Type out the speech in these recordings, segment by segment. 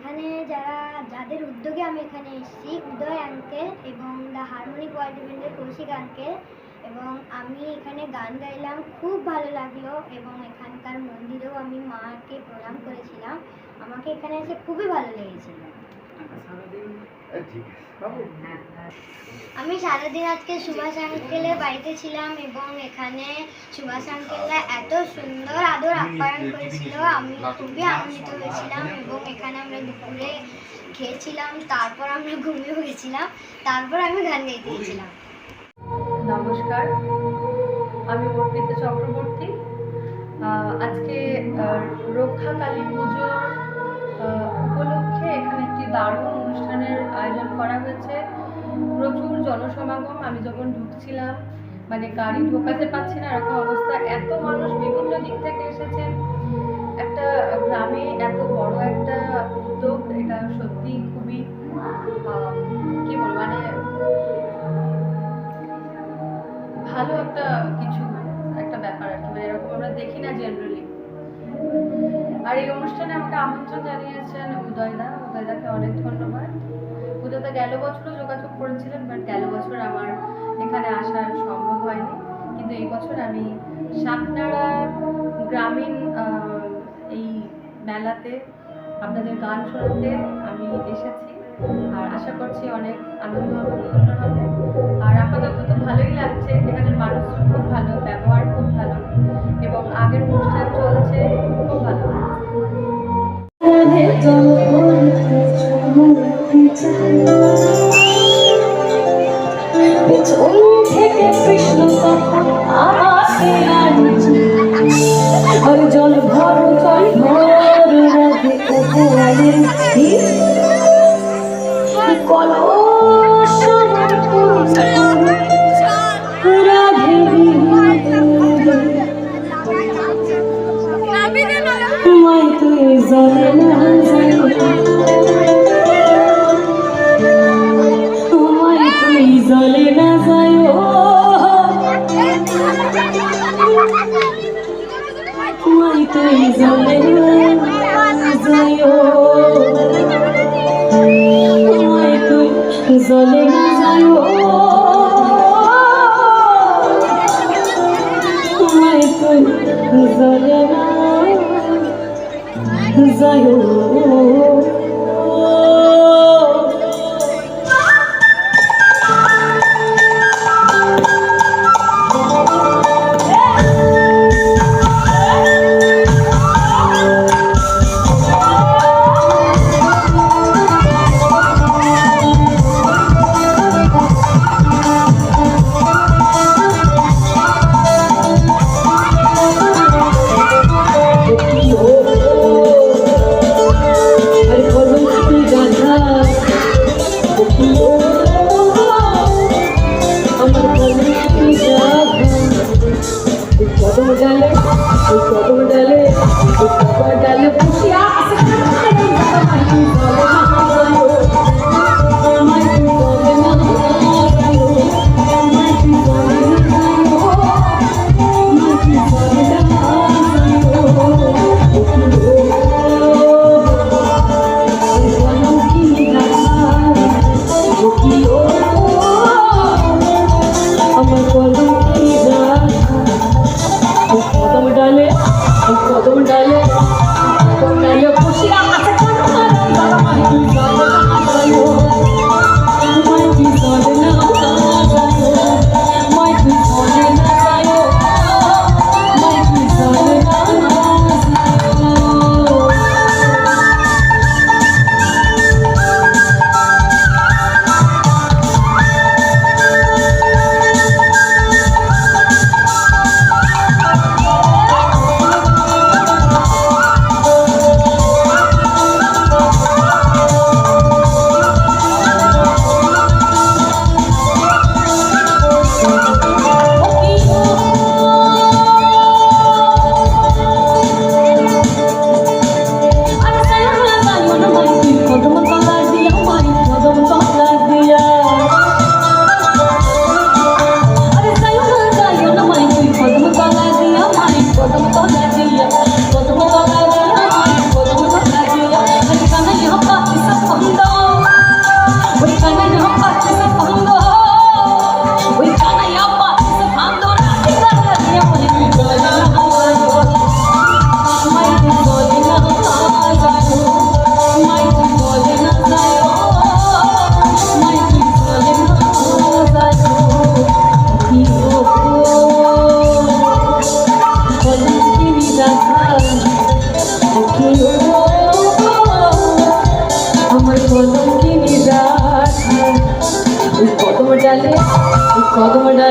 এখানে যারা, যাদের উদ্যোগে আমি এখানে এসেছি, উদয় আঙ্কেল এবং দ্য হারমোনিক ওয়ার্ল্ড ইভেন্টের কৌশিক আঙ্কেল এবং আমি এখানে গান গাইলাম, খুব ভালো লাগল এবং এখানকার মন্দিরেও আমি মাকে প্রণাম করেছিলাম। আমাকে এখানে এসে খুবই ভালো লেগেছিলো। আমি সারাদিন আজকে সুভাষ আঙ্কেলের বাড়িতে ছিলাম এবং এখানে সুভাষ আঙ্কেলরা এত সুন্দর আদর আপ্যায়ন করেছিল। আমি খুবই আনন্দিত হয়েছিলাম এবং এখানে আমরা দুপুরে খেয়েছিলাম তারপর আমরা ঘুমিয়েও গেছিলাম তারপর আমি গান গাইতে গেছিলাম। নমস্কার। আমি অর্পিতা চক্রবর্তী। আহ, আজকে আহ, রক্ষাকালী পুজো উপলক্ষে এখানে দারুণ অনুষ্ঠানের আয়োজন করা হয়েছে। প্রচুর জনসমাগম, আমি যখন ঢুকছিলাম মানে গাড়ি ঢোকাতে পারছি না, এরকম অবস্থা। এত মানুষ বিভিন্ন দিক থেকে এসেছেন। একটা গ্রামে এত বড় একটা উদ্যোগ, এটা সত্যি খুবই কি বলব মানে ভালো একটা কিছু, একটা ব্যাপার আর কি। মানে এরকম আমরা দেখি না জেনারেলি আর এই অনুষ্ঠানে আমাকে আমন্ত্রণ জানিয়েছেন উদয়দা। উদয়দাকে অনেক ধন্যবাদ। উদয়দা গেল বছরও যোগাযোগ করেছিলেন বাট গেল বছর আমার এখানে আসা সম্ভব হয়নি। কিন্তু এই বছর আমি সাতনাড়া গ্রামীণ এই মেলাতে আপনাদের গান শোনাতে আমি এসেছি। আর আশা করছি অনেক আনন্দ হবে আর আপাতত তো ভালোই লাগছে, এখানের মানুষজন খুব ভালো, ব্যবহার খুব ভালো, এবং আগের অনুষ্ঠান চলছে, খুব ভালো। পেছন থেকে কৃষ্ণ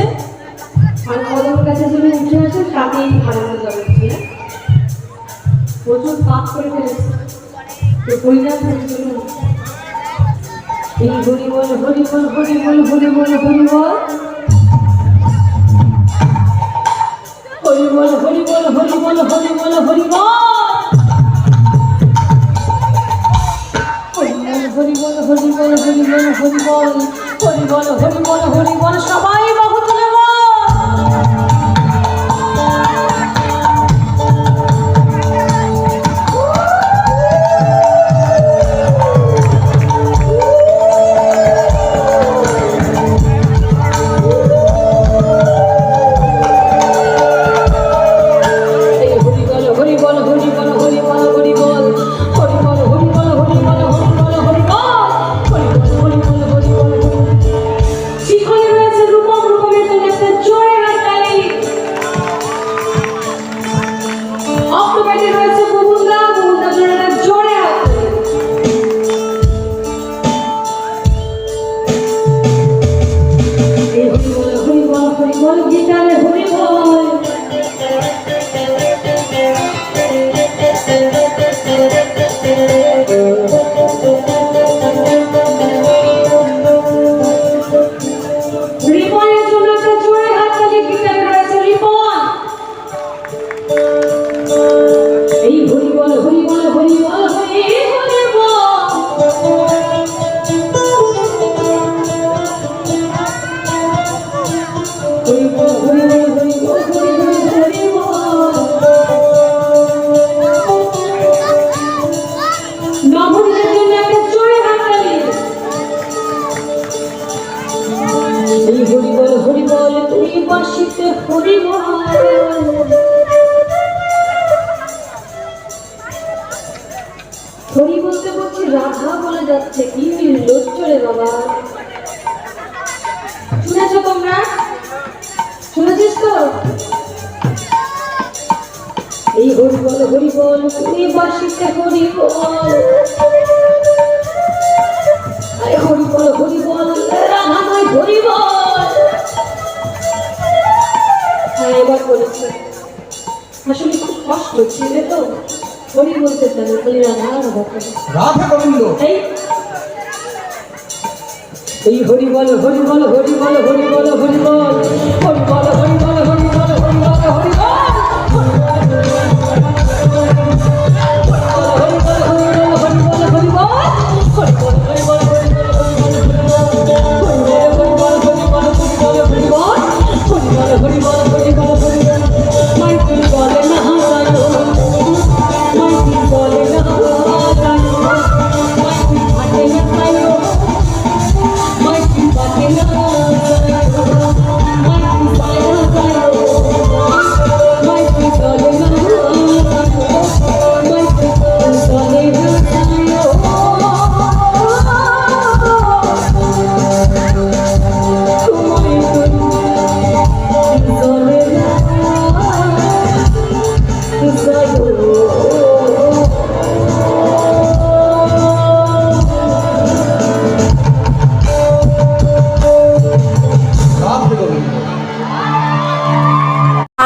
বসে আর কদম গাছে যিনি উঠে আছে তাকেই হারানো যাবে আছে? প্রচুর পাপ করে ফেলেছে তো পরিণাম হয়েছিল এই হরি বল হরি বল হরি বল হরি বল হরি বল হরি বল হরি বল হরি বল হরি বল হরি বল হরি বল হরি বল হরি বল হরি বল হরি বল হরি বল হরি বল সবাই হরিবল হরি বল হরি বল রাধাময় হরিবল। হ্যাঁ এবার করেছি আসলে খুব কষ্ট ছেলে তো। হরি বলতে চাই খালি রাধা রাধা। রাধা গোবিন্দ। এই এই হরি বল হরি বল হরিবল। হরিবল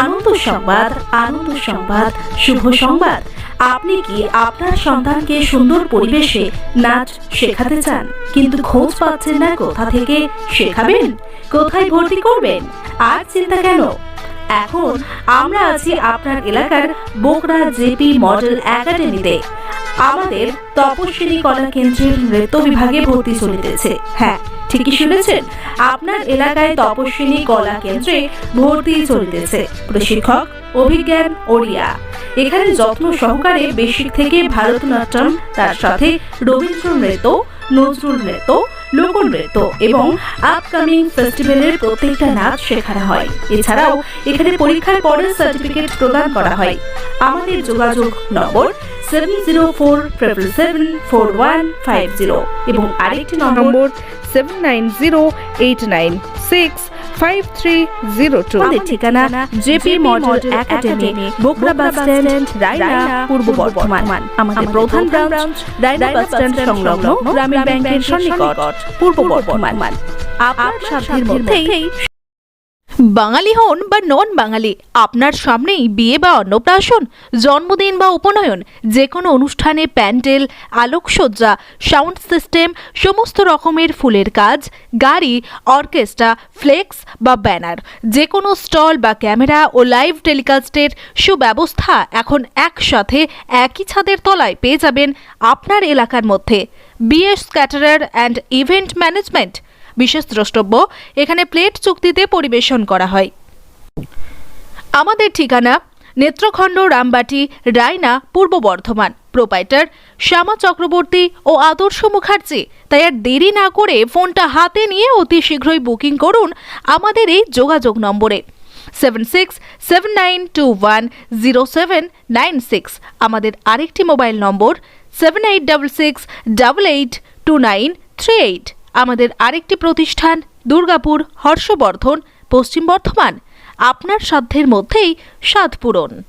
আনন্দ সংবাদ আনন্দ সংবাদ, শুভ সংবাদ। আপনি কি আপনার সন্তানকে সুন্দর পরিবেশে নাচ শেখাতে চান, কিন্তু খোঁজ পাচ্ছেন না কোথা থেকে শেখাবেন? কোথায় ভর্তি করবেন? আর চিন্তা কেন? এখন আমরা আছি আপনার এলাকার বোকরা জেপি মডেল একাডেমিতে। আমাদের তপস্বিনী কলা কেন্দ্রের নৃত্য বিভাগে ভর্তি চলিতেছে। হ্যাঁ ঠিকই শুনেছেন? আপনার এলাকায় তপস্বিনী কলা কেন্দ্রে ভর্তি চলিতেছে। প্রশিক্ষক অভিজ্ঞান ওড়িয়া। এখানে যত্ন সহকারে বেসিক থেকে ভারতনাট্যম, তার সাথে রবীন্দ্র নৃত্য, নজরুল নৃত্য লোকনৃত্য এবং আপকামিং ফেস্টিভ্যালের প্রত্যেকটা নাচ শেখানো হয়। এছাড়াও এখানে পরীক্ষার পরের সার্টিফিকেট প্রদান করা হয়। আমাদের যোগাযোগ নম্বর seven zero four triple seven four one five zero এবং আরেকটি নম্বর seven nine zero eight nine six five three zero two ঠিকানা JP model academy Bokra bus stand Raina Purba Bardhaman আমাদের প্রধান ব্রাঞ্চ রায়না বাস স্ট্যান্ড সংলগ্ন গ্রামীণ ব্যাংকের সন্নিকট পূর্ব বর্ধমান। আপনার সাধ্যের মধ্যেই বাঙালি হন বা নন বাঙালি, আপনার সামনেই বিয়ে বা অন্নপ্রাশন, জন্মদিন বা উপনয়ন যে কোনো অনুষ্ঠানে প্যান্ডেল, আলোকসজ্জা, সাউন্ড সিস্টেম, সমস্ত রকমের ফুলের কাজ, গাড়ি, অর্কেস্ট্রা, ফ্লেক্স বা ব্যানার যে কোনো স্টল বা ক্যামেরা ও লাইভ টেলিকাস্টের সুব্যবস্থা এখন একসাথে একই ছাদের তলায় পেয়ে যাবেন আপনার এলাকার মধ্যে। BS caterer and event management বিশেষ দ্রষ্টব্য, এখানে প্লেট চুক্তিতে পরিবেশন করা হয়। আমাদের ঠিকানা, নেত্রখণ্ড, রামবাটি, রায়না, পূর্ব বর্ধমান। প্রোপাইটার, শ্যামা চক্রবর্তী ও আদর্শ মুখার্জি। তাই আর দেরি না করে ফোনটা হাতে নিয়ে অতি শীঘ্রই বুকিং করুন আমাদের এই যোগাযোগ নম্বরে। Seven six, seven nine two one, zero seven, nine six. আমাদের আরেকটি mobile number, seven eight double six, double eight two nine three eight. আমাদের আরেকটি প্রতিষ্ঠান দুর্গাপুর হর্ষবর্ধন পশ্চিম বর্ধমান। আপনার সাধ্যের মধ্যেই স্বাদ পূরণ।